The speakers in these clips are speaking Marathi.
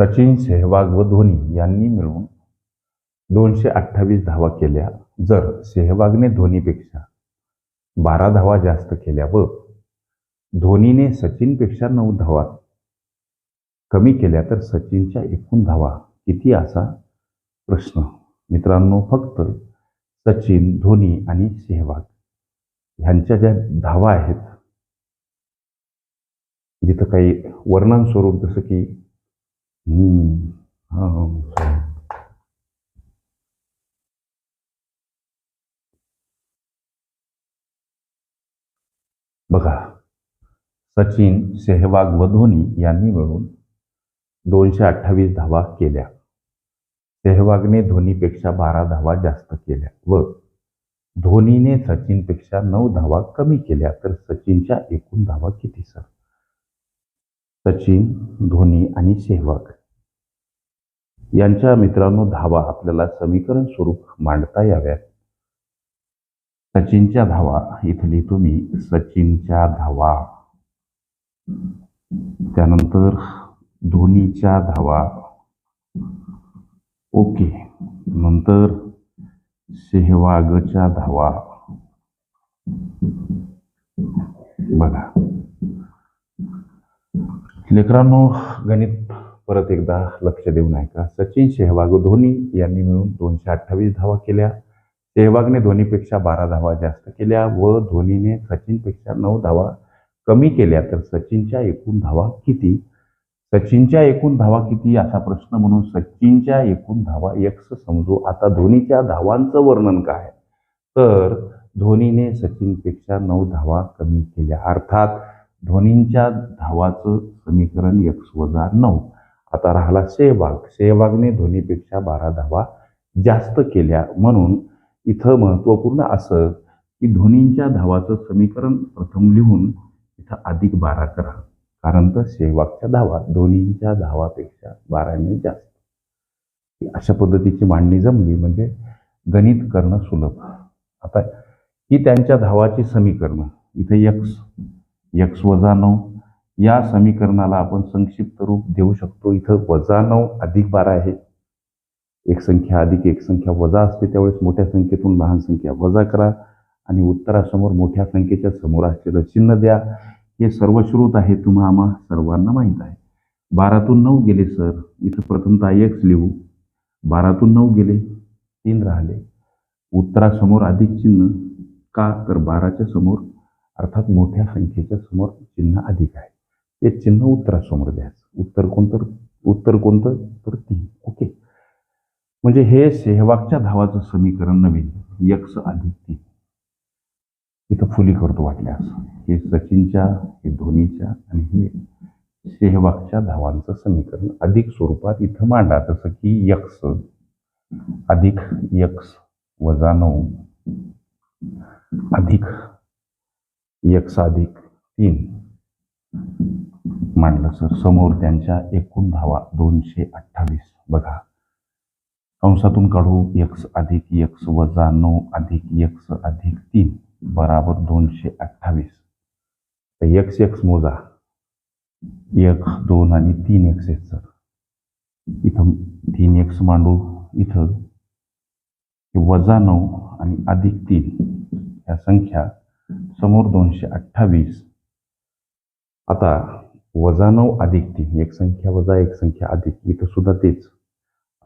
सचिन सेहवाग व धोनी यांनी मिळून दोनशे अठ्ठावीस धावा केल्या जर सेहवागने धोनीपेक्षा बारा धावा जास्त केल्या व धोनीने सचिनपेक्षा नऊ धावा कमी केल्या तर सचिनच्या एकूण धावा किती असा प्रश्न. मित्रांनो फक्त सचिन धोनी आणि सेहवाग ह्यांच्या ज्या धावा आहेत जिथं काही वर्णन स्वरूप जसं की हो, हो. बघा सचिन सेहवाग व धोनी यांनी मिळून दोनशे अठ्ठावीस धावा केल्या. सेहवागने धोनीपेक्षा बारा धावा जास्त केल्या व धोनीने सचिनपेक्षा नऊ धावा कमी केल्या. तर सचिनच्या एकूण धावा किती सर? सचिन धोनी आणि सेहवाग. यांच्या मित्रांनो धावा आपल्याला समीकरण स्वरूप मांडता याव्यात. सचिनच्या धावा इथे लिहितो मी सचिनच्या धावा. त्यानंतर धोनीच्या धावा. ओके. नंतर सेहवागच्या धावा. बघा. लेकरांनो गणित परत एकदा लक्ष देऊन ऐका. सचिन सेहवाग धोनी यांनी मिळून दोनशे अठ्ठावीस धावा केल्या. सेहवागने धोनीपेक्षा बारा धावा जास्त केल्या व धोनीने सचिनपेक्षा नऊ धावा कमी केल्या. तर सचिनच्या एकूण धावा किती? सचिनच्या एकूण धावा किती असा प्रश्न म्हणून सचिनच्या एकूण धावा एक्स समजू. आता धोनीच्या धावांचं वर्णन काय? तर धोनीने सचिनपेक्षा नऊ धावा कमी केल्या. अर्थात धोनींच्या धावाचं समीकरण एक्स वजा नऊ. आता राहिला सेहवाग सेहवागने धोनीपेक्षा बारा धावा जास्त केल्या म्हणून इथं महत्त्वपूर्ण असं की धोनींच्या धावाचं समीकरण प्रथम लिहून इथं अधिक बारा करा. कारण तर सेहवागच्या धावा धोनींच्या धावापेक्षा बाराने जास्त. अशा पद्धतीची मांडणी जमली म्हणजे गणित करणं सुलभ. आता ही त्यांच्या धावाची समीकरणं. इथे यक्स यक्स वजा नऊ या समीकरणाला आपण संक्षिप्त रूप देऊ शकतो. इथं वजा नऊ अधिक बारा आहे. एक संख्या अधिक एक संख्या वजा असते त्यावेळेस मोठ्या संख्येतून लहान संख्या वजा करा आणि उत्तरासमोर मोठ्या संख्येच्या समोर असलेलं चिन्ह द्या. हे सर्वश्रुत आहे तुम्हा आम्हा सर्वांना माहीत आहे. बारातून नऊ गेले सर. इथं प्रथमतः एक्स लिहू. बारातून नऊ गेले तीन राहिले. उत्तरासमोर अधिक चिन्ह का? तर बाराच्या समोर अर्थात मोठ्या संख्येच्या समोर चिन्ह अधिक आहे. ते चिन्ह उत्तरासमोर द्यायचं. उत्तर कोणतं? उत्तर कोणतं? तर तीन ओके. म्हणजे हे सेहवागच्या धावाचं समीकरण नवीन यक्ष अधिक तीन इथं फुली करतो वाटल्यास हे सचिनच्या हे धोनीच्या आणि हे सेहवागच्या धावांचं समीकरण अधिक स्वरूपात इथं मांडा. जसं की यक्ष. अधिक यक्ष वजा नऊ. अधिक यक्ष अधिक तीन. मांडलं सर. समोर त्यांच्या एकूण धावा दोनशे अठ्ठावीस. बघा. कंसातून काढू एक्स अधिक एक्स वजा नऊ अधिक एक्स अधिक तीन. बराबर दोनशे अठ्ठावीस. तर एक्स एक्स मोजा. एक दोन आणि तीन एक्स आहेत सर इथं तीन एक्स मांडू. इथं. वजा नऊ आणि अधिक तीन. ह्या संख्या समोर दोनशे अठ्ठावीस. आता वजा नऊ अधिक तीन एक संख्या वजा एक संख्या अधिक इथं सुद्धा तेच.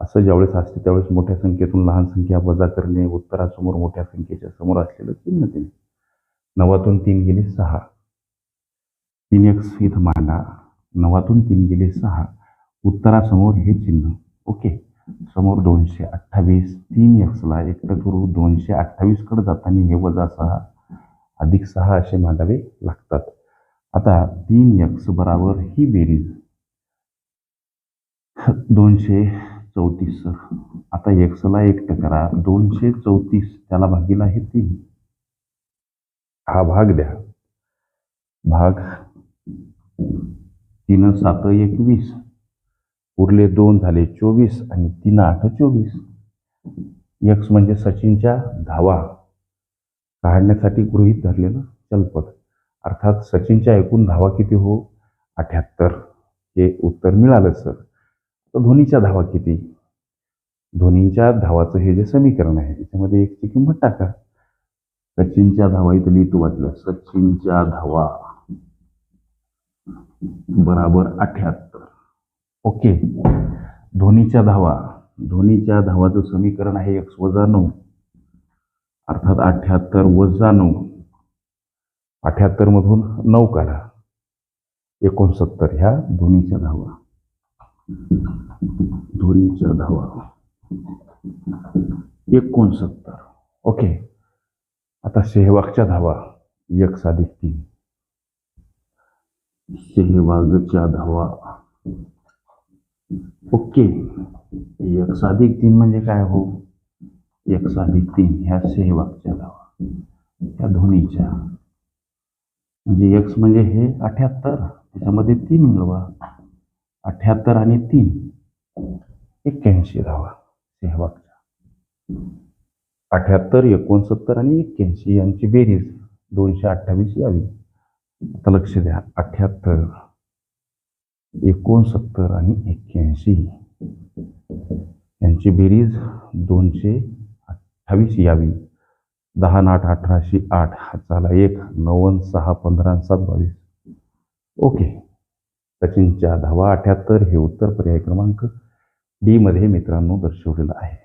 असं ज्यावेळेस असते त्यावेळेस मोठ्या संख्येतून लहान संख्या वजा करणे उत्तरासमोर मोठ्या संख्येच्या समोर असलेलं चिन्ह देणे नवातून तीन गेले सहा. तीन एक इथं मांडा. नवातून तीन गेले सहा. उत्तरासमोर हे चिन्ह. ओके. समोर दोनशे अठ्ठावीस तीन एक्सला एकटं करू दोनशे अठ्ठावीसकडे जाताना हे वजा सहा अधिक सहा असे मांडावे लागतात. आता तीन यक्स बराबर ही बेरीज. दोनशे चौतीस. आता एक्सला एक करा दोनशे चौतीस त्याला भागीला आहे तीन. हा भाग द्या. भाग तीन सात एकवीस. उरले दोन झाले चोवीस आणि तीन आठ चोवीस. यक्स म्हणजे सचिनच्या धावा. काढण्यासाठी गृहीत धरलेलं चलपद. अर्थात सचिनच्या एकूण धावा किती हो? अठ्याहत्तर. हे उत्तर मिळालं सर. तर धोनीच्या धावा किती? धोनीच्या धावाचं हे जे समीकरण आहे त्याच्यामध्ये एकची किंमत टाका. सचिनच्या धावा इथं लिहितो वाटलं सचिनच्या धावा. बराबर अठ्याहत्तर. ओके. धोनीच्या धावा. धोनीच्या धावाचं समीकरण आहे एक्स वजा नऊ. अर्थात अठ्याहत्तर वजा नऊ. अठ्याहत्तरमधून नऊ काढा. एकोणसत्तर ह्या धोनीच्या धावा. धोनीच्या धावा. एकोणसत्तर. ओके. आता सेहवागच्या धावा. एक साधिक तीन. सेहवागच्या धावा. ओके. एक साधिक तीन म्हणजे काय हो? एक साधिक तीन ह्या सेहवागच्या धावा. ह्या धोनीच्या म्हणजे एक्स म्हणजे हे अठ्याहत्तर त्याच्यामध्ये तीन मिळवा. अठ्याहत्तर आणि तीन एक्क्याऐंशी धावा सेहवागच्या अठ्याहत्तर एकोणसत्तर आणि एक्क्याऐंशी यांची बेरीज दोनशे अठ्ठावीस यावी. आता लक्ष द्या अठ्याहत्तर एकोणसत्तर आणि एक्क्याऐंशी. यांची बेरीज दोनशे अठ्ठावीस यावी. दहा आठ अठराशे आठ. हाताला एक. नव्वद सहा पंधरा सात बावीस ओके. सचिनच्या धावा अठ्याहत्तर हे उत्तर पर्याय क्रमांक डी मध्ये मित्रांनो दर्शवलेलं आहे.